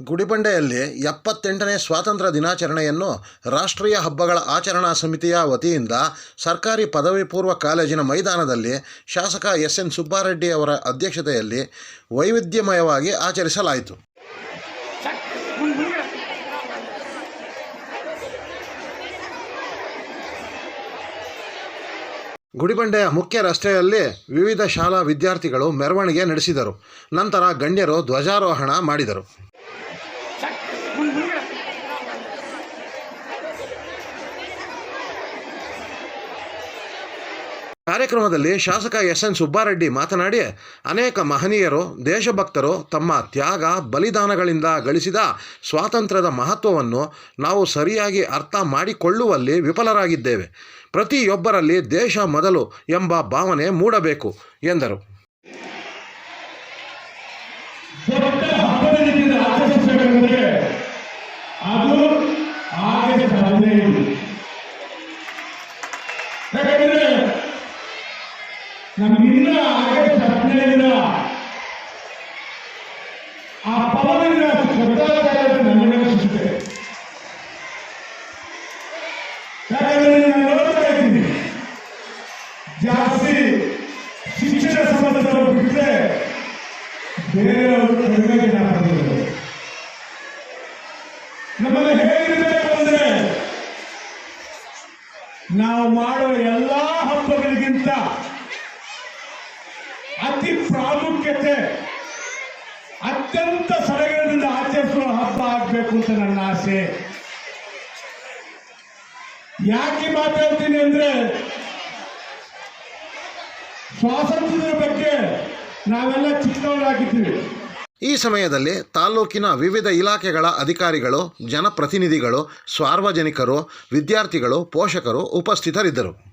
ಗುಡಿಬಂಡೆಯಲ್ಲಿ ಎಪ್ಪತ್ತೆಂಟನೇ ಸ್ವಾತಂತ್ರ್ಯ ದಿನಾಚರಣೆಯನ್ನು ರಾಷ್ಟ್ರೀಯ ಹಬ್ಬಗಳ ಆಚರಣಾ ಸಮಿತಿಯ ವತಿಯಿಂದ ಸರ್ಕಾರಿ ಪದವಿ ಪೂರ್ವ ಕಾಲೇಜಿನ ಮೈದಾನದಲ್ಲಿ ಶಾಸಕ ಎಸ್ ಎನ್ ಸುಬ್ಬಾರೆಡ್ಡಿ ಅವರ ಅಧ್ಯಕ್ಷತೆಯಲ್ಲಿ ವೈವಿಧ್ಯಮಯವಾಗಿ ಆಚರಿಸಲಾಯಿತು. ಗುಡಿಬಂಡೆಯ ಮುಖ್ಯ ರಸ್ತೆಯಲ್ಲಿ ವಿವಿಧ ಶಾಲಾ ವಿದ್ಯಾರ್ಥಿಗಳು ಮೆರವಣಿಗೆ ನಡೆಸಿದರು. ನಂತರ ಗಣ್ಯರು ಧ್ವಜಾರೋಹಣ ಮಾಡಿದರು. ಕಾರ್ಯಕ್ರಮದಲ್ಲಿ ಶಾಸಕ ಎಸ್ ಎನ್ ಸುಬ್ಬಾರೆಡ್ಡಿ ಮಾತನಾಡಿ, ಅನೇಕ ಮಹನೀಯರು, ದೇಶಭಕ್ತರು ತಮ್ಮ ತ್ಯಾಗ, ಬಲಿದಾನಗಳಿಂದ ಗಳಿಸಿದ ಸ್ವಾತಂತ್ರ್ಯದ ಮಹತ್ವವನ್ನು ನಾವು ಸರಿಯಾಗಿ ಅರ್ಥ ಮಾಡಿಕೊಳ್ಳುವಲ್ಲಿ ವಿಫಲರಾಗಿದ್ದೇವೆ. ಪ್ರತಿಯೊಬ್ಬರಲ್ಲಿ ದೇಶ ಮೊದಲು ಎಂಬ ಭಾವನೆ ಮೂಡಬೇಕು, ಎಂದರು. ನಮ್ಗಿನ್ನ ಆಗಸ್ಟ್ ಇಲ್ಲ ಆ ಪವನಿಂದ ಗೊತ್ತಾಗ್ತಾ ಇರೋದು ನಮಗೆ ಅನಿಸುತ್ತೆ ಯಾಕಂದ್ರೆ ನಾನು ಜಾಸ್ತಿ ಶಿಕ್ಷಣ ಸಂಬಂಧದವರು ಬಿಟ್ಟರೆ ಬೇರೆಯವರು ಜನ ಬಂದಿದ್ದಾರೆ ನಮ್ಮಲ್ಲಿ ಹೇಗಿರಬೇಕು ಅಂದ್ರೆ ನಾವು ಮಾಡುವ ಎಲ್ಲಾ ಹಬ್ಬಗಳಿಗಿಂತ ಅತಿ ಪ್ರಾಮುಖ್ಯತೆ ಅತ್ಯಂತ ಸಡಗರದಿಂದ ಆಚರಿಸುವ ಹಬ್ಬ ಆಗಬೇಕು ಅಂತ ನನ್ನ ಆಸೆ. ಯಾಕೆ ಮಾತಾಡ್ತೀನಿ ಅಂದ್ರೆ ಸ್ವಾತಂತ್ರ್ಯದ ಬಗ್ಗೆ ನಾವೆಲ್ಲ ಚಿಕ್ಕವರಾಗಿದ್ದೀವಿ. ಈ ಸಮಯದಲ್ಲಿ ತಾಲೂಕಿನ ವಿವಿಧ ಇಲಾಖೆಗಳ ಅಧಿಕಾರಿಗಳು, ಜನಪ್ರತಿನಿಧಿಗಳು, ಸಾರ್ವಜನಿಕರು, ವಿದ್ಯಾರ್ಥಿಗಳು, ಪೋಷಕರು ಉಪಸ್ಥಿತರಿದ್ದರು.